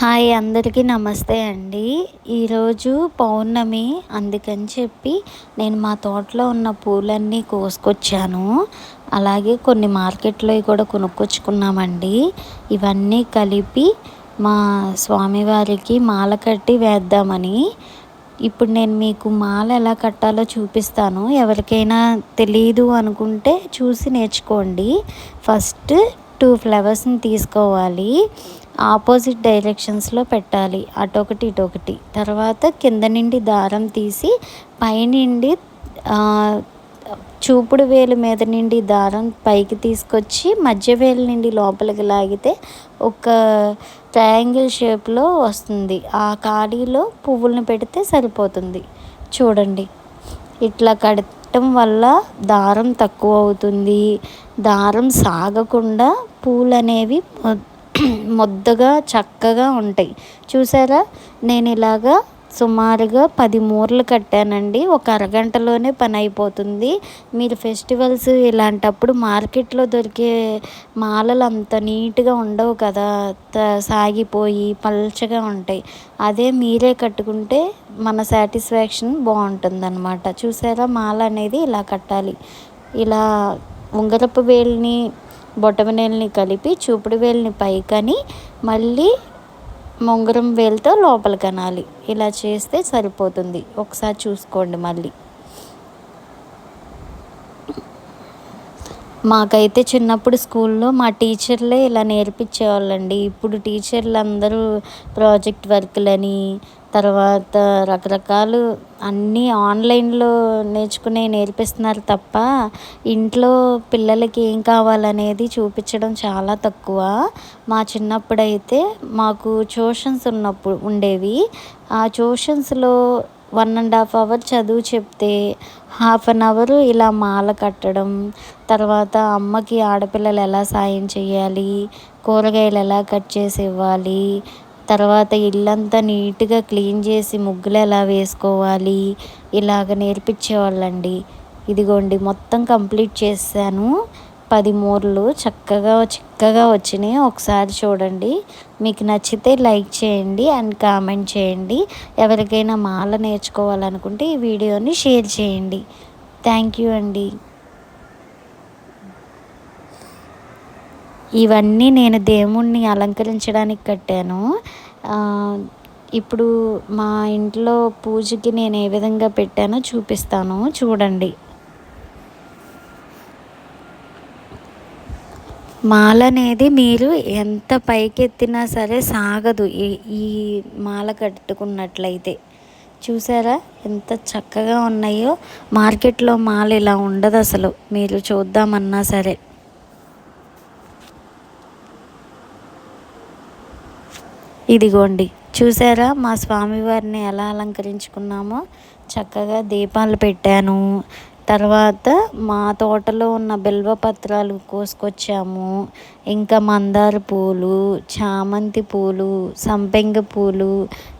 Hi అందరికీ నమస్తే అండి. ఈరోజు పౌర్ణమి అందుకని చెప్పి నేను మా తోటలో ఉన్న పూలన్నీ కోసుకొచ్చాను. అలాగే కొన్ని మార్కెట్లో కూడా కొనుక్కొచ్చుకున్నామండి. ఇవన్నీ కలిపి మా స్వామివారికి మాల కట్టి వేద్దామని. ఇప్పుడు నేను మీకు మాల ఎలా కట్టాలో చూపిస్తాను. ఎవరికైనా తెలియదు అనుకుంటే చూసి నేర్చుకోండి. ఫస్ట్ టూ ఫ్లవర్స్ని తీసుకోవాలి. ఆపోజిట్ డైరెక్షన్స్లో పెట్టాలి. అటొకటి ఇటొకటి. తర్వాత కింద నుండి దారం తీసి పైనుండి చూపుడు వేలు మీద నుండి దారం పైకి తీసుకొచ్చి మధ్య వేలు నుండి లోపలికి లాగితే ఒక ట్రయాంగిల్ షేప్లో వస్తుంది. ఆ ఖాళీలో పువ్వులను పెడితే సరిపోతుంది. చూడండి. ఇట్లా కడటం వల్ల దారం తక్కువ అవుతుంది. దారం సాగకుండా పూలు అనేవి ముద్దగా చక్కగా ఉంటాయి. చూసారా? నేను ఇలాగా సుమారుగా పది మూరలు కట్టానండి. ఒక అరగంటలోనే పని అయిపోతుంది. మీరు ఫెస్టివల్స్ ఇలాంటప్పుడు మార్కెట్లో దొరికే మాలలు అంత నీట్గా ఉండవు కదా. సాగిపోయి పల్చగా ఉంటాయి. అదే మీరే కట్టుకుంటే మన సాటిస్ఫాక్షన్ బాగుంటుంది అనమాట చూసారా? మాల అనేది ఇలా కట్టాలి. ఇలా ఉంగరపు వేలిని బొటమనేల్ని కలిపి చూపుడు వేలిని పైకని మళ్ళీ ముంగరం వేలుతో లోపలికి అనాలి ఇలా చేస్తే సరిపోతుంది. ఒకసారి చూసుకోండి మళ్ళీ. మాకైతే చిన్నప్పుడు స్కూల్లో మా టీచర్లే ఇలా నేర్పించేవాళ్ళండి. ఇప్పుడు టీచర్లు అందరూ ప్రాజెక్ట్ వర్క్లని తర్వాత రకరకాలు అన్నీ ఆన్లైన్లో నేర్చుకునే నేర్పిస్తున్నారు తప్ప ఇంట్లో పిల్లలకి ఏం కావాలనేది చూపించడం చాలా తక్కువ. మా చిన్నప్పుడైతే మాకు ట్యూషన్స్ ఉన్నప్పుడు ఉండేవి. ఆ ట్యూషన్స్లో వన్ అండ్ హాఫ్ అవర్ చదువు చెప్తే హాఫ్ అన్ అవర్ ఇలా మాల కట్టడం తర్వాత అమ్మకి ఆడపిల్లలు ఎలా సాయం చేయాలి కూరగాయలు ఎలా కట్ చేసి ఇవ్వాలి తర్వాత ఇల్లంతా నీట్గా క్లీన్ చేసి ముగ్గులు ఎలా వేసుకోవాలి ఇలాగ నేర్పించేవాళ్ళండి. ఇదిగోండి మొత్తం కంప్లీట్ చేశాను. పది మూరలు చక్కగా చిక్కగా వచ్చినాయి. ఒకసారి చూడండి. మీకు నచ్చితే లైక్ చేయండి అండ్ కామెంట్ చేయండి. ఎవరికైనా మాల నేర్చుకోవాలనుకుంటే ఈ వీడియోని షేర్ చేయండి. థ్యాంక్ యూ అండి. ఇవన్నీ నేను దేవుణ్ణి అలంకరించడానికి కట్టాను. ఇప్పుడు మా ఇంట్లో పూజకి నేను ఏ విధంగా పెట్టానో చూపిస్తాను. చూడండి. మాల అనేది మీరు ఎంత పైకెత్తినా సరే సాగదు. ఈ ఈ మాల కట్టుకున్నట్లయితే. చూసారా? ఎంత చక్కగా ఉన్నాయో. మార్కెట్లో మాల ఇలా ఉండదు అసలు మీరు చూద్దామన్నా సరే. ఇదిగోండి. చూసారా? మా స్వామివారిని ఎలా అలంకరించుకున్నామో. చక్కగా దీపాలు పెట్టాను. తర్వాత మా తోటలో ఉన్న బిల్వ పత్రాలు కోసుకొచ్చాము. ఇంకా మందార పూలు చామంతి పూలు సంపెంగ పూలు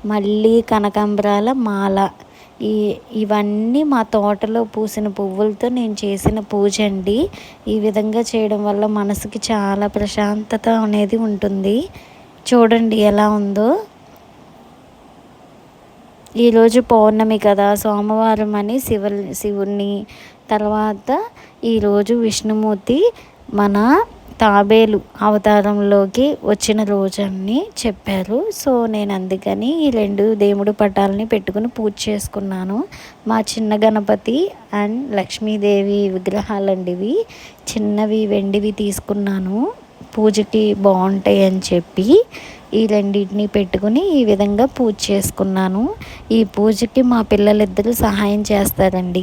మళ్ళీ కనకాంబరాల మాల. ఈ ఇవన్నీ మా తోటలో పూసిన పువ్వులతో నేను చేసిన పూజ అండి. ఈ విధంగా చేయడం వల్ల మనసుకి చాలా ప్రశాంతత అనేది ఉంటుంది. చూడండి ఎలా ఉందో. ఈరోజు పౌర్ణమి కదా సోమవారం అని శివ శివుణ్ణి తర్వాత ఈరోజు విష్ణుమూర్తి మన తాబేలు అవతారంలోకి వచ్చిన రోజని చెప్పారు. సో నేను అందుకని ఈ రెండు దేవుడు పటాలని పెట్టుకుని పూజ చేసుకున్నాను. మా చిన్న గణపతి అండ్ లక్ష్మీదేవి విగ్రహాలండివి చిన్నవి వెండివి తీసుకున్నాను. పూజకి బాగుంటాయి అని చెప్పి ఈ రెండింటిని పెట్టుకుని ఈ విధంగా పూజ చేసుకున్నాను. ఈ పూజకి మా పిల్లలిద్దరూ సహాయం చేస్తారండి.